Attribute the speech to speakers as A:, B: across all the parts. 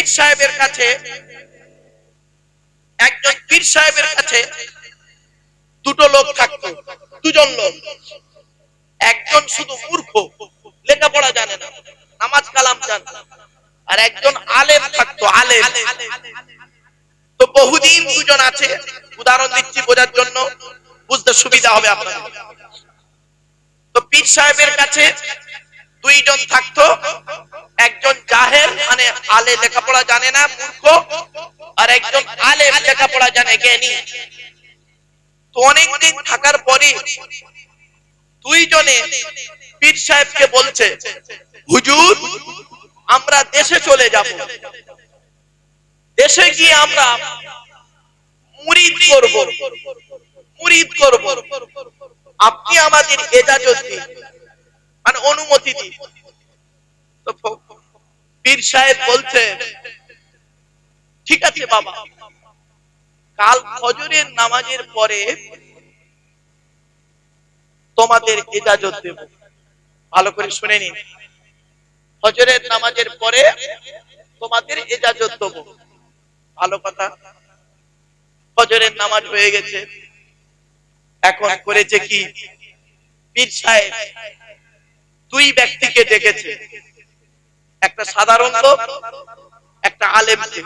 A: পীর সাহেবের কাছে, একজন পীর সাহেবের কাছে দুটো লোক দুজন লোক। একজন শুধু মূর্খ, লেখাপড়া জানে না, নামাজ কালাম জানে আর একজন আলেম থাকতো, আলেম। তো বহুদিন দুজন আছে, উদাহরণ দিচ্ছি বোঝার জন্য, বুঝতে সুবিধা হবে আপনাদের। তো পীর সাহেবের কাছে দুইজন থাকতো। একজন জাহের মানে আলে লেখাপড়া জানে না, মূর্খ, আর একজন আলে লেখাপড়া জানে, জ্ঞানী। তো অনেকদিন থাকার পরে দুইজনে পীর সাহেবকে বলছে, হুজুর, আমরা দেশে চলে যাব। দেশে গিয়ে আমরা মুরিদ করব। মুরিদ করব। আপনি আমাদের এজাজত দিন। মানে অনুমতি তো পীর সাহেব বলছে ঠিক আছে বাবা, কাল ফজরের নামাজের পরে তোমাদের এজাজত দেব। ভালো করে শুনে নিন। ফজরের নামাজের পরে তোমাদের এজাজত দেব। ভালো কথা। ফজরের নামাজ হয়ে গেছে। এখন করেছে কি? পীর সাহেব দুই ব্যক্তিকে ডেকেছে। একটা সাধারণ লোক, একটা আলেমকে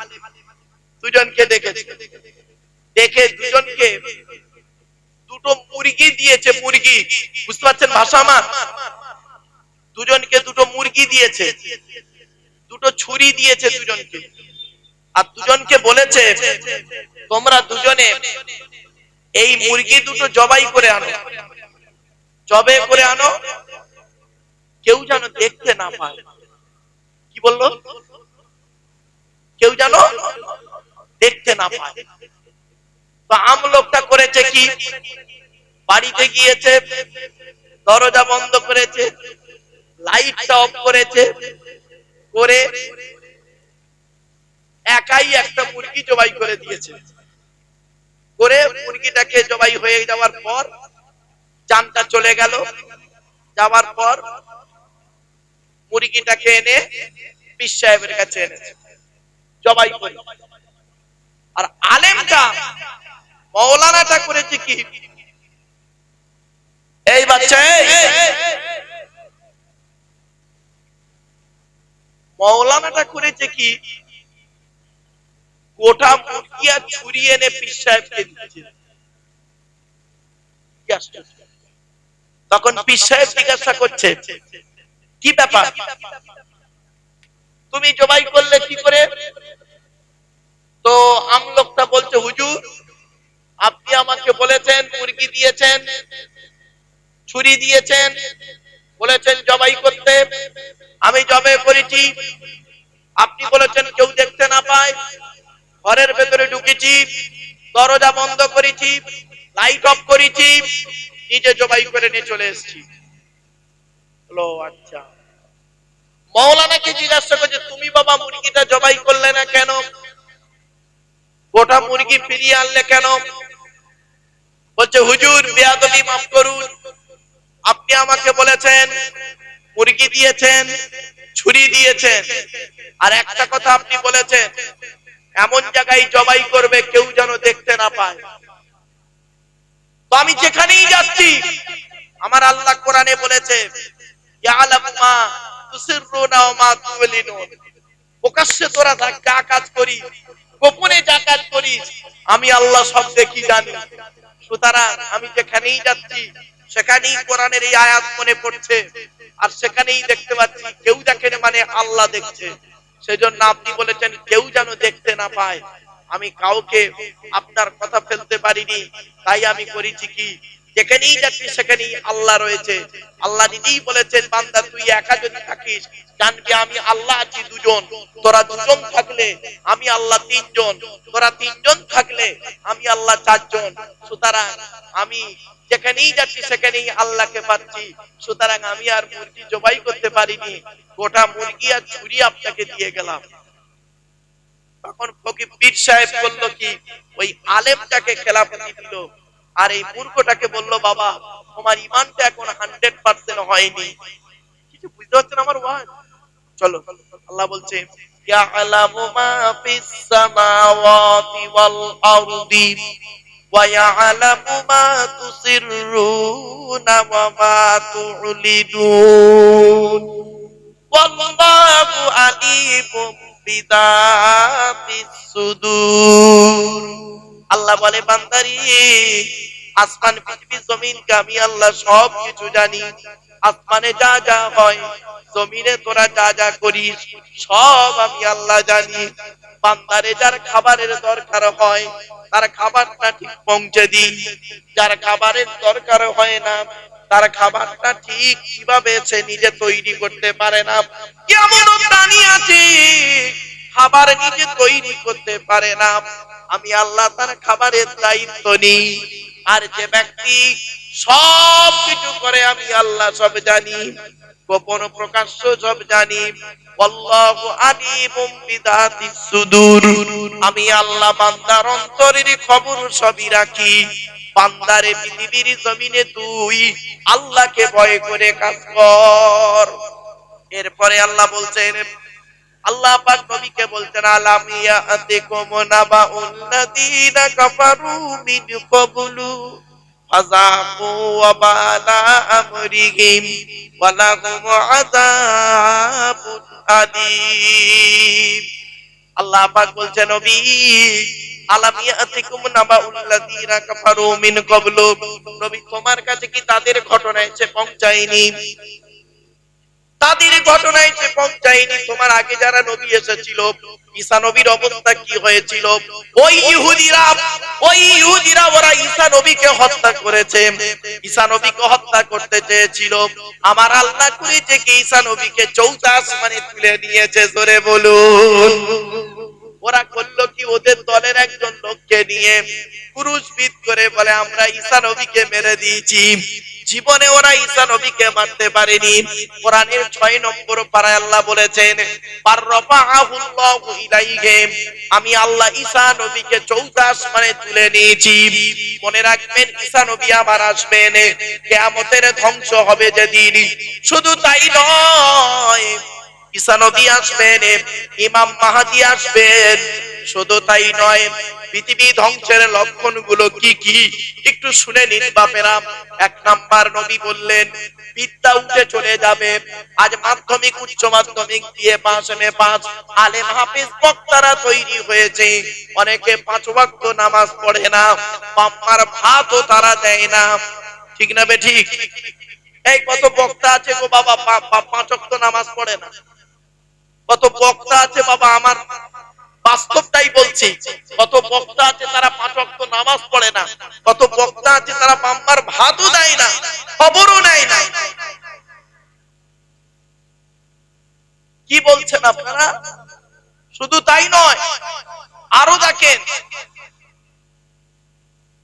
A: দুজনকে ডেকেছে। দেখে দুজনকে দুটো মুরগি দিয়েছে, মুরগি। বুঝতে পারছেন ভাষা আমার? দুজনকে দুটো মুরগি দিয়েছে। দুটো ছুরি দিয়েছে দুজনকে। আর দুজনকে বলেছে, তোমরা দুজনে এই মুরগি দুটো জবাই করে আনো। জবে করে আনো কেউ যেন দেখতে না পায়। কি বলল? কেউ যেন দেখতে না পায়। তো আম লোকটা করেছে কি? বাড়িতে গিয়েছে, দরজা বন্ধ করেছে, লাইটটা অফ করেছে, করে একাই একটা মুরগি জবাই করে দিয়েছে। করে মুরগিটাকে জবাই হয়ে যাওয়ার পর, চানটা চলে গেল। যাওয়ার পর মুরগিটাকে এনে পীর সাহেবের কাছে এনেছে জবাই করে। আর আলেমটা মৌলানাটা করেছে কি এই বাচ্চা মৌলানাটা করেছে কি গোটা মুরগি আর ছুরি এনে পীর সাহেবকে দিচ্ছে তখন পীর সাহেব জিজ্ঞাসা করছে কি ব্যাপার? তুমি জবাই করলে কি করে? তো আমলোকটা বলছে, হুজুর, আপনি আমাকে বলেছেন, মুরগি দিয়েছেন, ছুরি দিয়েছেন, বলেছেন জবাই করতে। আমি জবে করেছি। আপনি বলেছেন কেউ দেখতে না পায়। ঘরের ভেতরে ঢুকেছি, দরজা বন্ধ করেছি, লাইট অফ করেছি, নিজে জবাই করে নিয়ে চলে এসেছি। আচ্ছা। মৌলানাকে জিজ্ঞাসা করছে, তুমি বাবা মুরগিটা জবাই করলে না কেন? গোটা মুরগি ফিরিয়ে আনলে কেন? বলছে, হুজুর, বেয়াদবি মাফ করুন। আপনি আমাকে বলেছেন, মুরগি দিয়েছেন, ছুরি দিয়েছেন। আর একটা কথা আপনি বলেছেন, এমন জায়গায় জবাই করবে কেউ যেন দেখতে না পায়। তো আমি যেখানেই যাচ্ছি, আমার আল্লাহ কোরআনে বলেছে আমি আল্লাহ সব দেখি জানি? সুতরাং আমি যেখানেই যাচ্ছি, সেখানেই কোরআনের এই আয়াত মনে পড়ছে। আর সেখানেই দেখতে পাচ্ছি, কেউ দেখে মানে আল্লাহ দেখছে। সেজন্য আপনি বলেছেন, কেউ যেন দেখতে না পায়। আমি কাউকে আপনার কথা ফেলতে পারিনি, তাই আমি করেছি কি? যেখানেই যাচ্ছি সেখানেই আল্লাহ রয়েছে। আল্লাহ নিজেই বলেছেন, বান্দা, তুই একা যদি থাকিস জানবি আমি আল্লাহ আছি দুজন? তোরা দুজন থাকলে আমি আল্লাহ তিনজন। তোরা তিনজন থাকলে আমি আল্লাহ চারজন। সুতরাং আমি যেখানেই যাচ্ছি সেখানেই আল্লাহকে পাচ্ছি। সুতরাং আমি আর মুরগি জবাই করতে পারিনি। গোটা মুরগি আর ছুরি আপনাকে দিয়ে গেলাম। তখন ফকির পীর সাহেব বলল কি, ওই আলেমটাকে খেলাফতি দিল। আর এই মূর্খটাকে বললো বাবা তোমার ইমানটা এখন হান্ড্রেড পার্সেন্ট হয়নি কিছু বুঝতে পারছেন আমার ওয়াজ চলো আল্লাহ বলছে يعلم ما في السماوات والأرض ويعلم ما تسرون وما تعلنون والله عليم بذات الصدور আল্লাহ বলে, বান্দারি, আসমান, পৃথিবী, জমিনকে আমি আল্লাহ সব কিছু জানি। আসমানে যা যা হয়, জমিনে তোরা যা যা করিস, সব আমি আল্লাহ জানি। বান্দারে, যার খাবারের দরকার হয়, তার খাবারটা ঠিক পৌঁছে দিই। যার খাবারের দরকার হয় না, তার খাবারটা ঠিক কীভাবে সে নিজে তৈরি করতে পারে না। কেমন প্রাণী আছে, খাবার নিজে তৈরি করতে পারে না। আমি আল্লাহ তার খাবারের দায়িত্ব নিই। আর যে ব্যক্তি সব কিছু করে আমি আল্লাহ সব জানি, গোপন প্রকাশ্য সব জানি। আমি আল্লাহ বান্দার অন্তরের খবর সবই রাখি। বান্দারে পৃথিবীর জমিনে তুই আল্লাহকে ভয় করে কাজ কর। এরপরে আল্লাহ বলছেন আল্লাহ পাক নবীকে বলতেন আলামিয়া আলাম ইয়াতিকুম নাবাউল্লাযীনা কাফারু মিন ক্বাবলু ফাযাকু ওয়াবালা আমরিহিম ওয়া লাহুম আযাবুন আলীম. আল্লাহ পাক বলছেন, নবী, আলাম ইয়াতিকুম নাবাউল্লাযীনা কাফারু মিন ক্বাবলু। নবী, তোমার কাছে কি তাদের ঘটনা এসে পৌঁছায়নি? তাদের ঘটনায় যে পৌঁছায়নি তোমার আগে যারা নবী এসেছিল, ঈসা নবীর অবস্থা কি হয়েছিল? ওই ইহুদিরা ওই ইহুদিরা ওরা ঈসা নবীকে হত্যা করেছে। ঈসা নবীকে হত্যা করতে চেয়েছিল। আমার আল্লাহ করেছে কি ঈসা নবীকে চৌথা আসমানে তুলে নিয়েছে, জোরে বলুন। ওরা করল কি? ওদের দলের একজন লোককে নিয়ে পুরুষ বিদ করে বলে, আমরা ঈসা নবীকে মেরে দিয়েছি। জীবনে ওরা ঈসা নবীকে মারতে পারেনি। কোরআনের ছয় নম্বর পারায় আল্লাহ বলেছেন পার রফাআহুল্লাহু ইলাইহি আমি আল্লাহ ঈসা নবীকে চৌথা আসমানে তুলে নিয়েছি। মনে রাখবেন, ঈসা নবী আবার আসবেন। কিয়ামতের ধ্বংস হবে যেদিন। শুধু তাই নয়, ঈসা নবী আসবেন, ইমাম মাহাদি আসবেন শুধু তাই নয়, পৃথিবী ধ্বংসের লক্ষণগুলো কি কি? একটু শুনে নিন বাপেরা। এক নাম্বার নবী বললেন, বিদ্যা উঠে চলে যাবে। আজ মাধ্যমিক, উচ্চ মাধ্যমিক দিয়ে পাঁচ এমে পাঁচ। আলেম হাফিজ বক্তারা তৈরি হয়েছে। অনেকে পাঁচ ওয়াক্ত নামাজ পড়ে না পাম্মার ভাতও তারা দেয় না। ঠিক না বে ঠিক? এই কত বক্তা আছে গো বাবা পাঁচ ওয়াক্ত নামাজ পড়ে না। কত বক্তা আছে বাবা আমার বাস্তবটাই বলছি, কত বক্তা আছে তারা পাঁচ ওয়াক্ত নামাজ পড়ে না, কত বক্তা আছে তারা পাম্মার ভাতও দেয় না, খবরও নেয় না। কি বলছেন আপনারা? শুধু তাই নয়, আরও দেখেন,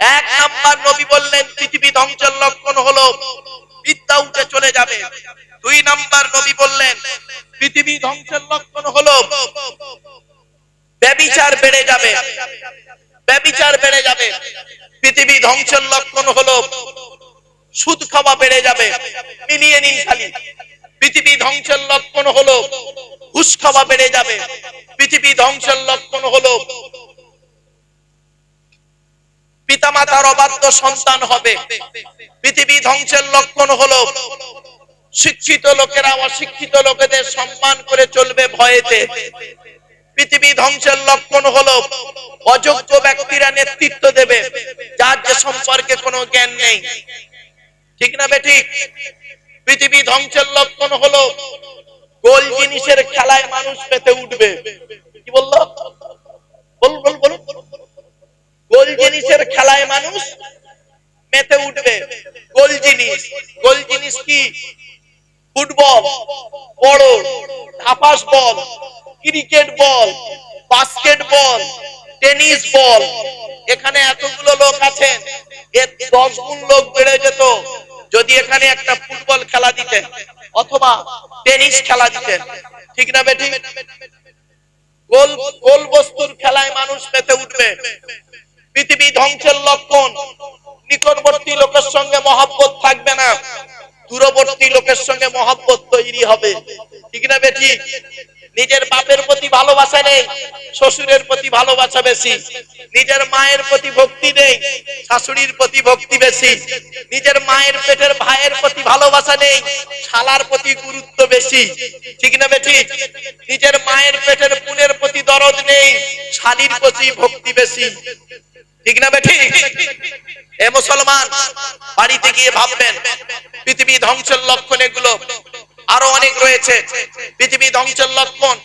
A: এক নাম্বার নবী বললেন, পৃথিবী ধ্বংসের লক্ষণ হলো বিদ্যা উঠে চলে যাবে। দুই নাম্বার নবী বললেন, পৃথিবী ধ্বংসের লক্ষণ হলো ব্যবিচার বেড়ে যাবে। ব্যবিচার বেড়ে যাবে। পৃথিবী ধ্বংসের লক্ষণ হলো সুদ খাওয়া বেড়ে যাবে। মিলিয়ে নিন খালি। পৃথিবী ধ্বংসের লক্ষণ হলো ঘুষ খাওয়া বেড়ে যাবে। পৃথিবী ধ্বংসের লক্ষণ হলো পিতামাতার অবাধ্য সন্তান হবে। পৃথিবী ধ্বংসের লক্ষণ হলো শিক্ষিত লোকেরা অশিক্ষিত লোকেদের সম্মান করে চলবে ভয়েতে। পৃথিবী ধ্বংসের লক্ষণ হলো অযোগ্য ব্যক্তিরা নেতৃত্ব দেবে, যার যে সম্পর্কে কোনো জ্ঞান নেই। ঠিক না বেঠিক পৃথিবী ধ্বংসের লক্ষণ হলো গোল জিনিসের খেলায় মানুষ পেতে উঠবে। কি বলল? বল বল বলুন গোল জিনিসের খেলায় মানুষ মেতে উঠবে। গোল জিনিস। গোল জিনিস কি? ফুটবল বড় ধাপাস ball. Cricket ball basketball tennis ball, এখানে এতগুলো লোক আছেন, এর দশ গুণ লোক বেড়ে যেত যদি এখানে একটা ফুটবল খেলা দিতেন, অথবা টেনিস খেলা দিতেন, ঠিক না বেটি গোল গোল বস্তুর খেলায় মানুষ পেতে উঠবে। পৃথিবী ধ্বংসের লক্ষণ, নিকটবর্তী লোকের সঙ্গে মহাব্বত থাকবে না, দূরবর্তী লোকের সঙ্গে মহাব্বত তৈরি হবে, ঠিক না বেটি নিজের বাপের প্রতি ভালোবাসা নেই, শ্বশুরের প্রতি ভালোবাসা বেশি। নিজের মায়ের প্রতি ভক্তি নেই, শাশুড়ির প্রতি ভক্তি বেশি। নিজের মায়ের পেটের ভাইয়ের প্রতি ভালোবাসা নেই, শালার প্রতি গুরুত্ব বেশি। ঠিক না বেঠি? নিজের মায়ের পেটের পুনের প্রতি দরদ নেই, শালির প্রতি ভক্তি বেশি। ঠিক না বেঠি? এ মুসলমান, বাড়িতে গিয়ে ভাববেন, পৃথিবী ধ্বংসের লক্ষণ এগুলো আরও অনেক রয়েছে। পৃথিবী ধ্বংসের লক্ষণ।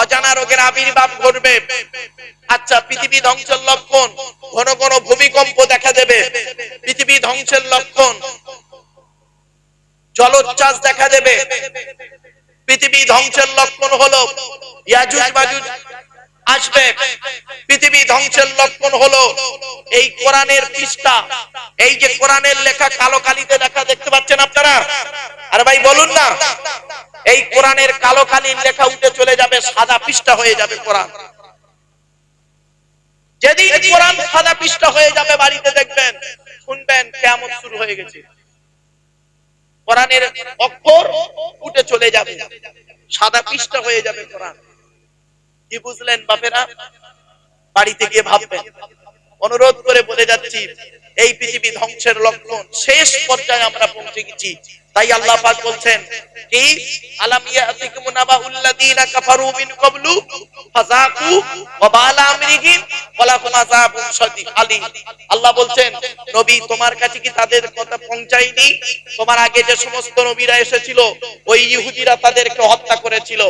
A: অজানা রোগের আবির্ভাব ঘটবে। আচ্ছা পৃথিবী ধ্বংসের লক্ষণ। ঘন ঘন ভূমিকম্প দেখা দেবে। পৃথিবী ধ্বংসের লক্ষণ। জলোচ্ছ্বাস দেখা দেবে। পৃথিবী ধ্বংসের লক্ষণ হলো ইয়াজুজ মাজুজ আসবে। পৃথিবী ধ্বংসের লক্ষণ হলো এই কোরআনের পৃষ্ঠা। এই যে কোরআনের লেখা কালো কালিতে লেখা দেখতে পাচ্ছেন আপনারা? আরে ভাই, বলুন না, এই কোরআনের কালো কালির লেখা উঠে চলে যাবে, সাদা পৃষ্ঠা হয়ে যাবে কোরআন। যেদিন কোরআন সাদা পৃষ্ঠা হয়ে যাবে, বাড়িতে দেখবেন, শুনবেন কেমন শুরু হয়ে গেছে। কোরআনের অক্ষর উঠে চলে যাবে, সাদা পৃষ্ঠা হয়ে যাবে কোরআন। কি বুঝলেন বাপেরা? বাড়িতে গিয়ে ভাববেন। অনুরোধ করে বলে যাচ্ছি, এই পৃথিবী ধ্বংসের লক্ষণ। শেষ পর্যায়ে আমরা পৌঁছে গেছি। তাই আল্লাহ পাক বলছেন, কি? আলাম ইয়াতিকুম নাবাউল নাবাউল্লাযীনা কাফারু মিন ক্বাবলু, ফাযাকু ওয়াবালা আমরিহিম, ওয়ালাকুম আযাবুন শাদীদ, আলী। আল্লাহ বলছেন, নবী তোমার কাছে কি তাদের কথা পৌঁছায়নি? তোমার আগে যে সমস্ত নবীরা এসেছিল, ওই ইহুদিরা তাদেরকে হত্যা করেছিল।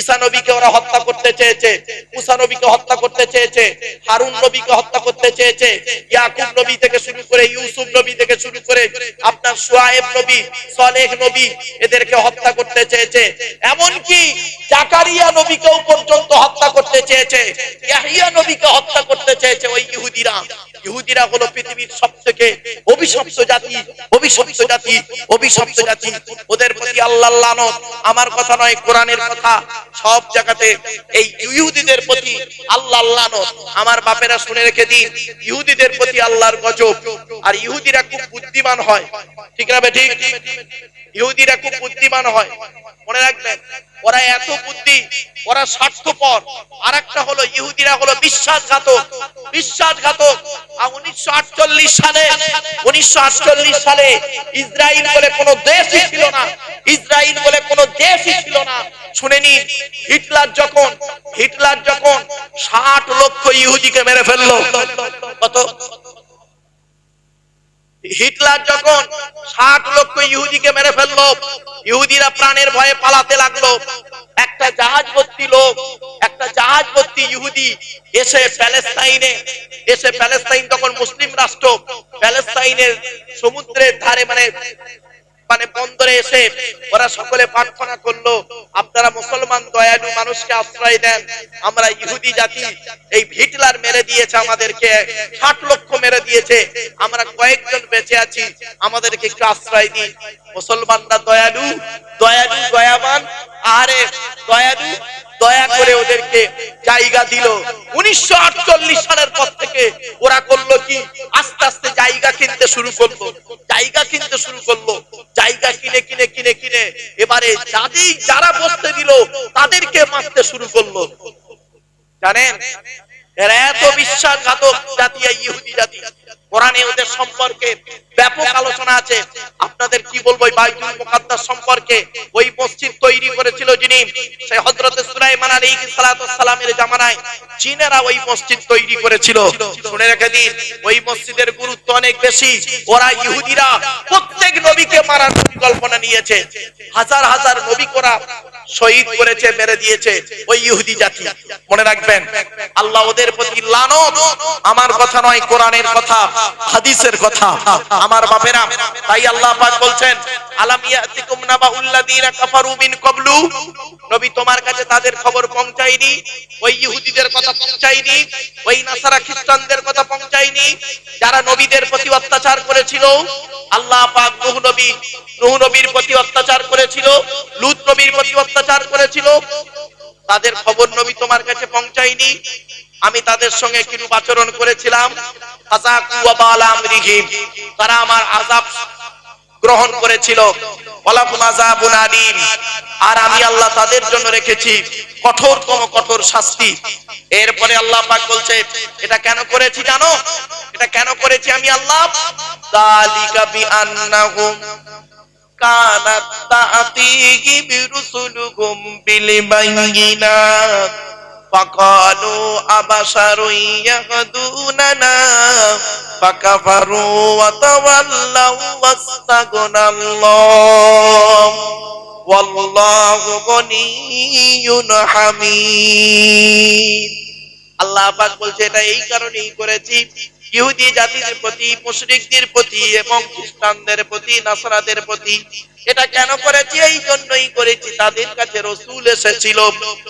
A: ঈসা নবীকে ওরা হত্যা করতে চেয়েছে, মুসা নবীকে হত্যা করতে চেয়েছে, হারুন নবীকে হত্যা করতে চেয়েছে, ইয়াকুব নবী থেকে শুরু করে, ইউসুফ নবী থেকে শুরু করে, আপনার সুয়ায়েব নবী সলেহ নবী এদেরকে হত্যা করতে চেয়েছে। এমনকি জাকারিয়া নবীকেও পর্যন্ত হত্যা করতে চেয়েছে। ইয়াহিয়া নবীকে হত্যা করতে চেয়েছে ওই ইহুদিরা। ইহুদিরা হলো পৃথিবীর সবথেকে অভিশপ্ত জাতি অভিশপ্ত জাতি অভিশপ্ত জাতি। ওদের প্রতি আল্লাহ লানত। আমার কথা নয়, কোরআনের কথা। সব জায়গাতে এই ইহুদিদের প্রতি আল্লাহ লানত। আমার বাপেরা শুনে রেখে দিন, ইহুদিদের প্রতি আল্লাহর গজব। আর ইহুদিরা খুব বুদ্ধিমান হয়। ঠিক না বে ঠিক? ইহুদিরা খুব বুদ্ধিমান হয়। মনে রাখবেন, ওরা এত বুদ্ধি, ওরা স্বার্থপর। আর একটা হলো, ইহুদিরা হলো বিশ্বাসঘাতক। বিশ্বাসঘাতক। উনিশশো আটচল্লিশ সালে সালে ইসরায়েল বলে কোনো দেশই ছিল না। ইসরায়েল বলে দেশই ছিল না। শুনে নিন, হিটলার যখন হিটলার যখন ষাট লক্ষ ইহুদিকে মেরে ফেলল, কত? হিটলার যখন ষাট লক্ষ ইহুদিকে মেরে ফেলল, ইহুদিরা প্রাণের ভয়ে পালাতে লাগল। একটা জাহাজ ভর্তি লোক একটা জাহাজ ভর্তি ইহুদি এসে প্যালেস্তাইনে, এসে প্যালেস্তাইন তখন মুসলিম রাষ্ট্র, প্যালেস্তাইনের সমুদ্রের ধারে মানে মানে বন্দরে এসে ওরা সকলে প্রার্থনা করল, আপনারা মুসলমান দয়ালু মানুষকে আশ্রয় দেন, আমরা ইহুদি জাতি, এই হিটলার মেরে দিয়েছে আমাদেরকে, ষাট লক্ষ মেরে দিয়েছে, আমরা কয়েকজন বেঁচে আছি, আমাদেরকে একটু আশ্রয় দিন। মুসলমানরা দয়ালু দয়ালু, দয়াবান, আরে দয়ালু দয়া করে ওদেরকে জায়গা দিল। উনিশশো সালের পর থেকে ওরা করল কি? আস্তে আস্তে জায়গা কিনতে শুরু করল। জায়গা কিনতে শুরু করল। জায়গা কিনে কিনে কিনে কিনে। এবারে যাদের, যারা বসতে দিল, তাদেরকে মারতে শুরু করল। জানেন? এরা এত বিশ্বাসঘাতক জাতি ইহুদি জাতি। কোরআনে ওদের সম্পর্কে ব্যাপক আলোচনা আছে। আপনাদের কি বলব বাইতুল মুকাদ্দাস সম্পর্কে? ওই মসজিদ তৈরি করেছিল যিনি সেই হযরত সুলাইমান আলাইহিস সালাতু সালামের জামানায়। চীনেরা ওই মসজিদ তৈরি করেছিল। শুনে রেখে দিন, ওই মসজিদের গুরুত্ব অনেক বেশি। ওরা ইহুদিরা প্রত্যেক নবীকে মারার পরিকল্পনা নিয়েছে। হাজার হাজার নবী করা শহীদ করেছে, মেরে দিয়েছে ওই ইহুদি জাতি। মনে রাখবেন, আল্লাহ ওদের প্রতি লানত। আমার কথা নয়, কোরআনের কথা, হাদিসের কথা। আমার বাপেরা, তাই আল্লাহ পাক বলছেন, আলাম ইয়াতিকুম নাবাউল্লাযীনা কাফারু মিন ক্বাবলু? নবী তোমার কাছে তাদের খবর পৌঁছায়নি, ওই ইহুদিদের কথা পৌঁছায়নি, ওই নাসারা খ্রিস্টানদের কথা পৌঁছায়নি, যারা নবীদের প্রতি অত্যাচার করেছিল। আল্লাহ পাক নূহ নবী, নূহ নবীর প্রতি অত্যাচার করেছিল, লূত নবীর প্রতি অত্যাচার করেছিল। তাদের খবর নবী তোমার কাছে পৌঁছায়নি। আমি তাদের সঙ্গে কিরূপ আচরণ করেছিলাম। তারা আমার আযাব গ্রহণ করেছিল। আর আমি আল্লাহ তাদের জন্য রেখেছি কঠোরতম কঠোর শাস্তি। এরপরে আল্লাহ পাক বলছে, এটা কেন করেছি জানো? এটা কেন করেছি আমি আল্লাহ? কানাত তা'তিহিম রুসুলুহুম বিল বাইয়িনাত فقالوا أبشر يهدوننا فكفروا وتولوا واستغنى الله والله غني حميد আল্লাহ পাক বলছে এটা এই কারণেই করেছি ইহুদি জাতিদের প্রতি, মুশরিকদের প্রতি এবং খ্রিস্টানদের প্রতি, নাসারাদের প্রতি। এটা কেন করেছি? এই জন্যই করেছি। তাদের কাছে রসুল এসেছিল।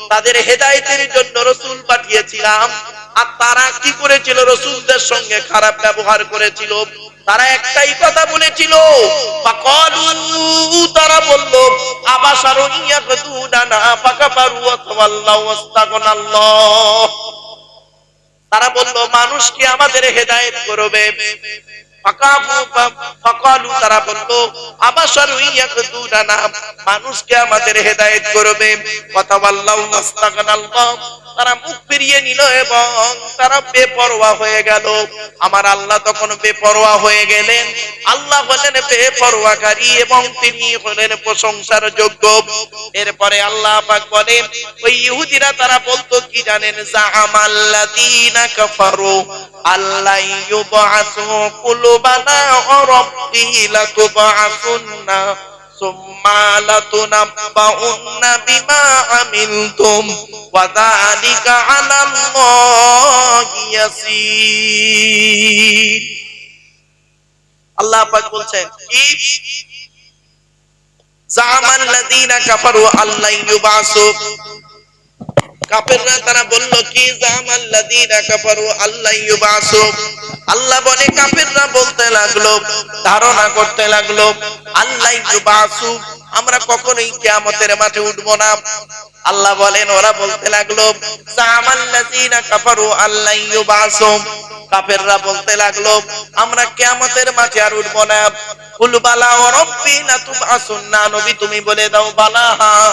A: তাদের হেদায়েতের জন্য রসুল পাঠিয়েছিলাম। আর তারা কি করেছিল? রসুলদের সঙ্গে খারাপ ব্যবহার করেছিল। তারা একটাই কথা বলেছিল। তারা বলল আবাসারুন ইয়াকুদুনা ফাকাফারু ওয়া তাওয়াল্লাউ ওয়াস্তাগনাল্লাহ তারা বলল মানুষকে আমাদের হেদায়েত করবে? তারা মানুষকে আমাদের হেদায়েত করবে? কথা বললাম তারা মুখ ফিরিয়ে নিল এবং তারা বেপরোয়া হয়ে গেল। আমার আল্লাহ তখন বেপরোয়া হয়ে গেলেন। আল্লাহ হলেন বেপরোয়াকারী এবং তিনি হলেন প্রশংসার যোগ্য। এরপরে আল্লাহ পাক বলেন, ওই ইহুদিরা তারা বলতো, কি জানেন আল্লাহ ثم لتنبؤن بما عملتم وذلك على الله يسير আল্লাহ পাক বলছেন কি জামাল্লাযীনা কাফারু আল্লাহ ইউবাসু কাফেররা তারা বলল, কি জামাল্লাযীনা কাফারু, আল্লাহ ইউবাসু। আল্লাহ বলে কাফেররা বলতে লাগল, ধারণা করতে লাগল, আল্লাহ ইউবাসু, আমরা কখনোই কিয়ামতের মাঠে উঠব না। আল্লাহ বলেন, ওরা বলতে লাগল জামাল্লাযীনা কাফারু, আল্লাহ ইউবাসু। কাফেররা বলতে লাগল, আমরা কিয়ামতের মাঠে আর উঠব না। কুল বালা ওয়া রাব্বি, লাতুবআসুন্না, নবী তুমি বলে দাও, বালা। হ্যাঁ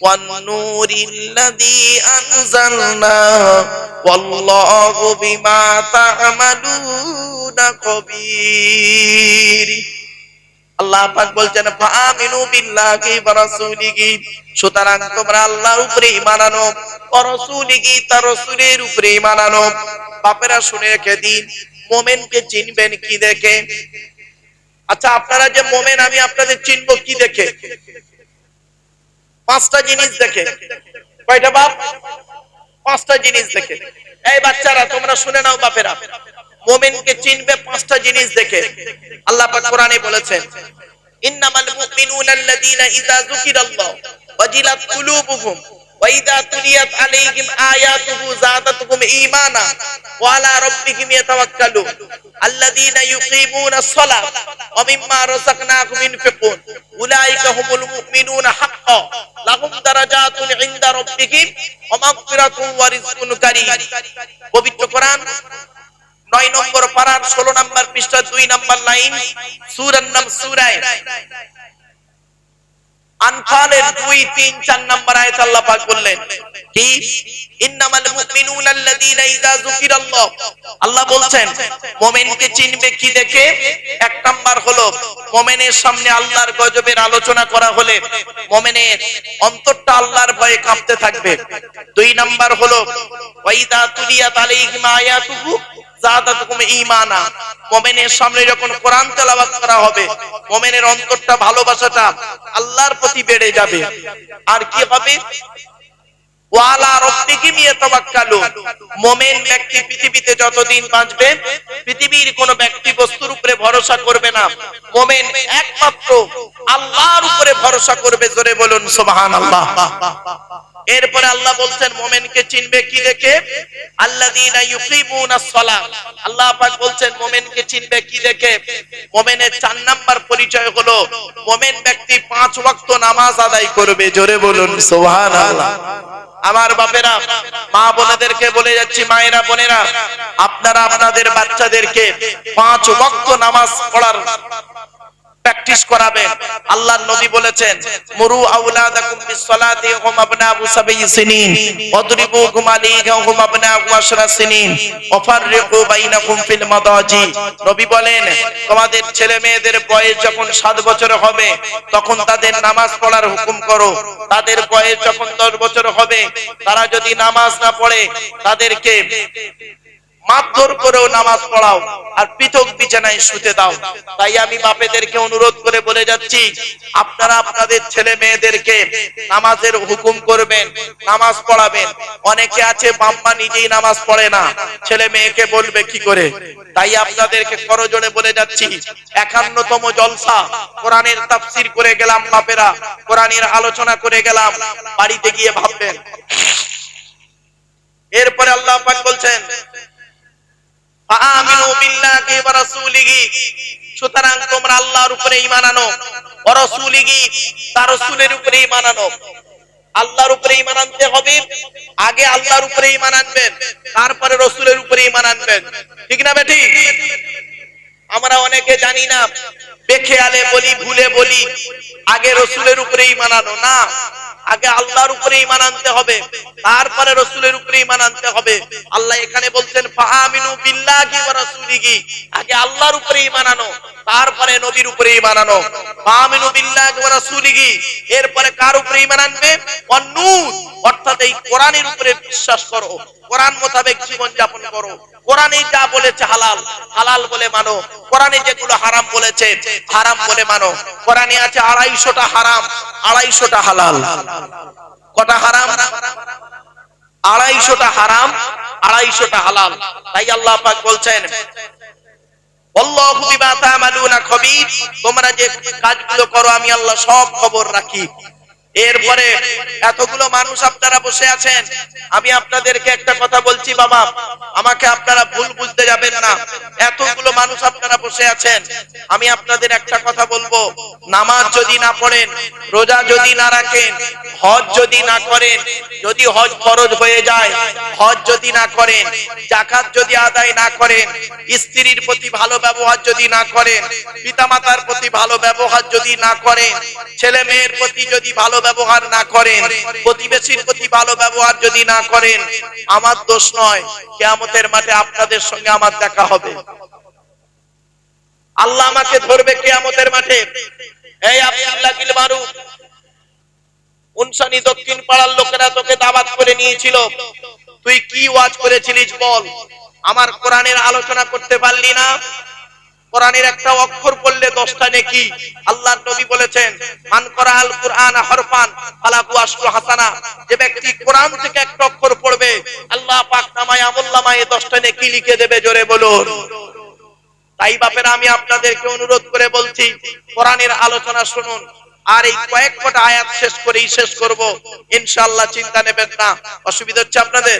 A: والنور الذي أنزلنا والله بما تعملون خبير আল্লাহ পাক বলছেন ফামিনু বিল্লাহি ওয়া রাসূলিহি সুতরাং তোমরা আল্লাহর উপরে ঈমান আনো ও রাসূলিহি তার রাসূলের উপরে ঈমান আনো বাপেরা শুনে রেখে দিন মোমেনকে চিনবেন কি দেখে আচ্ছা আপনারা যে মোমেন আমি আপনাদের চিনব কি দেখে পাঁচটা জিনিস দেখে। কয়টা বাপ? পাঁচটা জিনিস দেখে। এই বাচ্চারা, তোমরা শুনে নাও বাপেরা। মোমেনকে চিনবে পাঁচটা জিনিস দেখে। আল্লাহ কোরআনে বলেছেন, ইন্নামাল মুমিনুনা আল্লাযীনা ইযা যুকিরাল্লাহ ওয়াজিলাত কুলুবুহুম। ওয়াইদা তুলিয়াত আলাইহিম আয়াতুহু যাদাতুহুম ঈমানা ওয়া আলা রাব্বিহিম ইয়াতাওয়াক্কালু আল্লাযীনা ইউকিমুনাস সালাহ ওয়া মিম্মা রাযাকনাহুম ইনফিকুন। উলাইকা হুমুল মুমিনুনা হাক্কান লাহুম দারাজাতুন ইনদা রাব্বিহিম ওয়া মাগফিরাতুন ওয়া রিজকুন কারীম। পবিত্র কোরআন, নয় নম্বর পারার ষোলো নম্বর পৃষ্ঠা দুই নম্বর লাইন সুরার নাম সুরায়। আনফালের দুই তিন চার নম্বর আয়াত আল্লাহ পাক বললেন সামনে যখন কোরআন তেলাওয়াত করা হবে, মুমিনের অন্তরটা ভালোবাসাটা আল্লাহর প্রতি বেড়ে যাবে। আর কি হবে? পৃথিবীর ব্যক্তি বস্তুর উপরে ভরসা করবে না। আল্লাহর উপরে এরপরে আল্লাহ বলছেন, মোমেনকে চিনবে কি দেখে? আল্লাযীনা আল্লাহ পাক চিনবে কি দেখে? মোমেনের চার নাম্বার পরিচয় হলো, মোমেন ব্যক্তি পাঁচ ওয়াক্ত নামাজ আদায় করবে, জোরে বলুন আমার বাপেরা, মা বোনেদেরকে বলে যাচ্ছি, মায়েরা, বোনেরা, আপনারা আপনাদের বাচ্চাদেরকে পাঁচ ওয়াক্ত নামাজ পড়ার প্র্যাকটিস করাবেন আল্লাহর নবী বলেছেন, মুরু আউলাদাকুম বিসসালাতি হুম আবনাউ সাবঈ সিনিন আলাইহা হুম আবনাউ আশরা সিনিন ওয়াফাররিকু বাইনাকুম ফিল মাদাজি। নবী বলেন, তোমাদের ছেলে মেয়েদের বয়স যখন 7 বছর হবে, তখন তাদের নামাজ পড়ার হুকুম করো। তাদের বয়স যখন 10 বছর হবে, তারা যদি নামাজ না পড়ে, তাদেরকে মারধর করেও নামাজ পড়াও, আর পৃথক বিছানায় শুতে দাও। তাই আমি বাপেদেরকে অনুরোধ করে বলে যাচ্ছি, আপনারা আপনাদের ছেলে মেয়েদেরকে নামাজের হুকুম করবেন, নামাজ পড়াবেন। অনেকে আছে, বাম্মা নিজেই নামাজ পড়ে না, ছেলে মেয়েকে বলবে কি করে? তাই আপনাদেরকে করজোড়ে বলে যাচ্ছি, একান্নতম জলসা, কোরআনের তাফসির করে গেলাম বাপেরা, কোরআনের আলোচনা করে গেলাম, বাড়িতে গিয়ে ভাববেন। এরপরে আল্লাহ পাক বলছেন আমিনু বিল্লাহি ওয়া সুতরাং তোমরা আল্লাহর উপরে ঈমান আনো, ওয়া রাসূলিহি, তার রাসূলের উপরে ঈমান আনো। আল্লাহর উপরে ঈমান আনতে হবে, আগে আল্লাহর উপরে ঈমান আনবেন, তারপরে রাসূলের উপরে ঈমান আনবেন। ঠিক না বেটি? আমরা অনেকে জানি না, বেখেয়ালে বলি, ভুলে বলি, আগে রসুলের উপরে ঈমান আনো। না আগে আল্লাহর উপরে ইমান আনতে হবে, তারপরে রসুলের উপরে ইমান আনতে হবে। আল্লাহ এখানে বলছেন ফাহামিনু বিল্লাহি ওয়া রাসূলিহি। আগে আল্লাহর উপরে ইমান আনো, তারপরে নবীর উপরে ইমান আনো। ফাহামিনু বিল্লাহি ওয়া রাসূলিহি। এরপরে কার উপরে ইমান আনবে? অন্নুর অর্থাৎ এই কোরআনের উপরে বিশ্বাস করো। কোরআন মোতাবেক জীবন যাপন করো। কোরআনে যা বলেছে হালাল হালাল বলে মানো। কোরআনে যেগুলো হারাম বলেছে, হারাম বলে মানো। কোরআনে আছে আড়াইশোটা হারাম, আড়াইশোটা হালাল। কটা হারাম? আড়াইশোটা হারাম, আড়াইশোটা হালাল। তাই আল্লাহ পাক বলছেন যে কাজগুলো করো, আমি আল্লাহ সব খবর রাখি। এরপরে এতগুলো মানুষ আপনারা বসে আছেন, আমি আপনাদেরকে একটা কথা বলছি বাবা, আমাকে আপনারা ভুল বুঝতে যাবেন না, এতগুলো মানুষ আপনারা বসে আছেন, আমি আপনাদের একটা কথা বলব, নামাজ যদি না পড়েন, রোজা যদি না রাখেন, হজ যদি না করেন, যদি হজ ফরজ হয়ে যায়, হজ যদি না করেন, জাকাত যদি আদায় না করেন, স্ত্রীর প্রতি ভালো ব্যবহার যদি না করেন, পিতামাতার প্রতি ভালো ব্যবহার যদি না করেন, ছেলে মেয়ের প্রতি যদি ভালো ব্যবহার না করেন, প্রতিবেশীর প্রতি ভালো ব্যবহার যদি না করেন, আমার দোষ নয়, কেয়ামতের মাঠে আপনাদের সঙ্গে আমার দেখা হবে। আল্লাহ আমাকে ধরবে কেয়ামতের মাঠে। এই আব্দুল্লাহ গিল মারুফ, উনসানি দক্ষিণ পাড়ার লোকেরা তোকে দাবাত করে নিয়েছিল। তুই কি ওয়াজ করেছিলিস বল? আমার কোরআনের আলোচনা করতে পারলি না? কোরআনের একটা অক্ষর পড়লে দশটা নেকি? আল্লাহর নবী বলেছেন, মান করা আল কুরআন হরফান ফালাকু আশরু হাসানা। যে ব্যক্তি কোরআন থেকে একটা অক্ষর পড়বে, আল্লাহ পাক নামায় আমুল্লামায়ে দশটা নেকি লিখে দেবে, জোরে বলুন। তাই বাপেরা, আমি আপনাদেরকে অনুরোধ করে বলছি, কোরআনের আলোচনা শুনুন, আর এই কয়েক কটা আয়াত শেষ করেই শেষ করব। ইনশাআল্লাহ, চিন্তা নেবেন না। অসুবিধা হচ্ছে আপনাদের?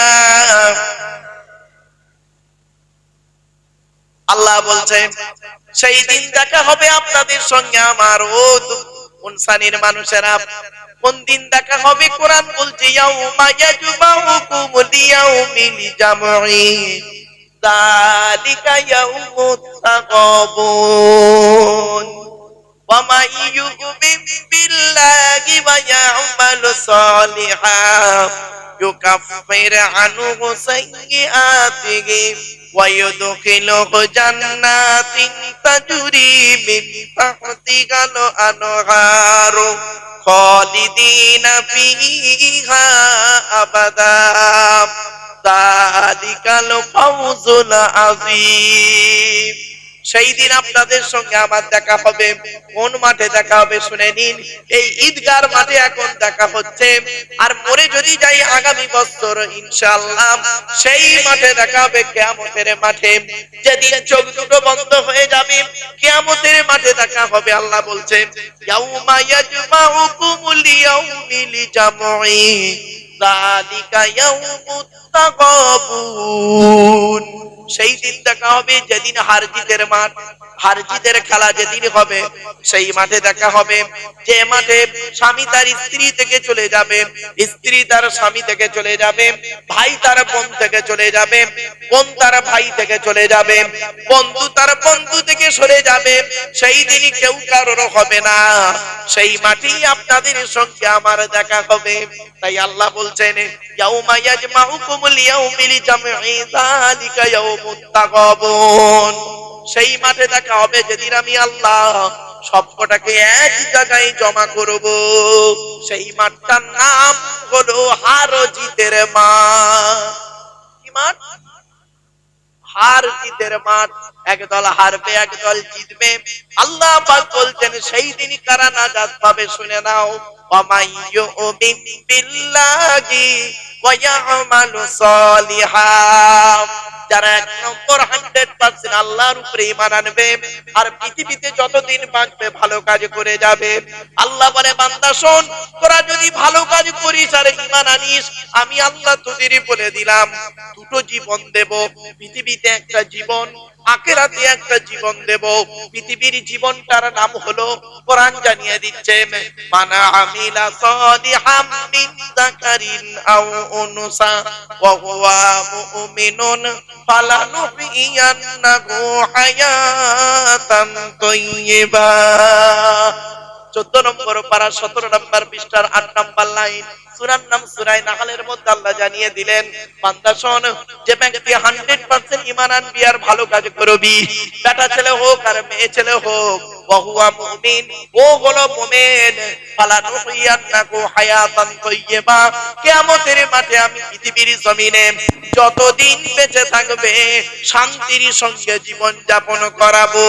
A: আল্লাহ বলছেন, সেই দিন দেখা হবে আপনাদের সঙ্গে আমার, ও ইনসানের মানুষেরা, কোন দিন দেখা হবে কোরআন বলছে, ইয়াউমা يكفر عنه سيئاته ويدخله جنات تجري من تحتها الأنهار خالدين فيها أبدا ذلك الفوز العظيم সেই দিন আপনাদের সঙ্গে আমার দেখা হবে। কোন মাঠে দেখা হবে, শুনে নিন। এই ঈদগার মাঠে এখন দেখা হচ্ছে। আর মরে যদি যাই আগামী বছর, ইনশাআল্লাহ সেই মাঠে দেখা হবে কেয়ামতের মাঠে। যেদিন চোখ দুটো বন্ধ হয়ে যাবে, কেয়ামতের মাঠে দেখা হবে, আল্লাহ বলছে, ইয়াউমা ইয়াজমাউকুমুল লিয়াউমিল জামঈ সেই দিন দেখা হবে যেদিন হার জিতের মাঠ হার জিতের খেলা যেদিন হবে, সেই মাঠে দেখা হবে। যে মাঠে স্বামী তার স্ত্রী থেকে চলে যাবে, স্ত্রী তার স্বামী থেকে চলে যাবে, ভাই তার বোন থেকে চলে যাবে, বোন তার ভাই থেকে চলে যাবে, বন্ধু তার বন্ধু থেকে সরে যাবে। সেই দিনই কেউ কারোর হবে না। সেই মাটি আপনাদের সঙ্গে আমার দেখা হবে। তাই আল্লাহ বলছেন সেই মাঠে দেখা হবে যেদিন আমি আল্লাহ সবকটাকে এক জায়গায় জমা করব। সেই মাঠটার নাম হলো হার জিতের মাঠ। কি মাঠ? হার জিতের মাঠ। একদল হারবে, একদল জিতবে। আল্লাহ বলছেন, সেই দিনই কারা নাজাত পাবে শুনে নাও। ওয়ামাইয়ু বিল্লাহি ওয়া ইয়ামালু সলিহা যারা এক নম্বর হান্ড্রেড পার্সেন্ট আল্লাহর উপরে ইমান আনবে আর পৃথিবীতে যতদিন বাঁচবে ভালো কাজ করে যাবে। আল্লাহ বলে, বান্দা, শোন, তোরা যদি ভালো কাজ করিস আর ইমান আনিস, আমি আল্লাহ তোদের বলে দিলাম, দুটো জীবন দেব। পৃথিবীতে একটা জীবন, আখেরাতে একটা জীবন দেব। পৃথিবীর জীবনটার নাম হলো কোরআন জানিয়ে দিচ্ছে, মানা আমিলা সালিহাম মিন যাকারিন আও উনসা ওয়া হুয়া মুমিনুন ফালানুহিয়ান্নাহু হায়াতান তাইয়্যিবা চোদ্দ নম্বর পারা সতেরো নম্বর পৃষ্ঠার আট নম্বর লাইন। সুরার নাম সুরাই নাহালের মধ্যে আল্লাহ জানিয়ে দিলেন, বান্দা যে ব্যক্তি হান্ড্রেড পার্সেন্ট ইমান আনবি আর ভালো কাজ করবি, বেটা ছেলে হোক আর মেয়ে ছেলে হোক বহুয়া মুমিন, ও মাঠে আমি পৃথিবীর জমিনে যতদিন বেঁচে থাকবে, শান্তির সঙ্গে জীবন যাপন করাবো।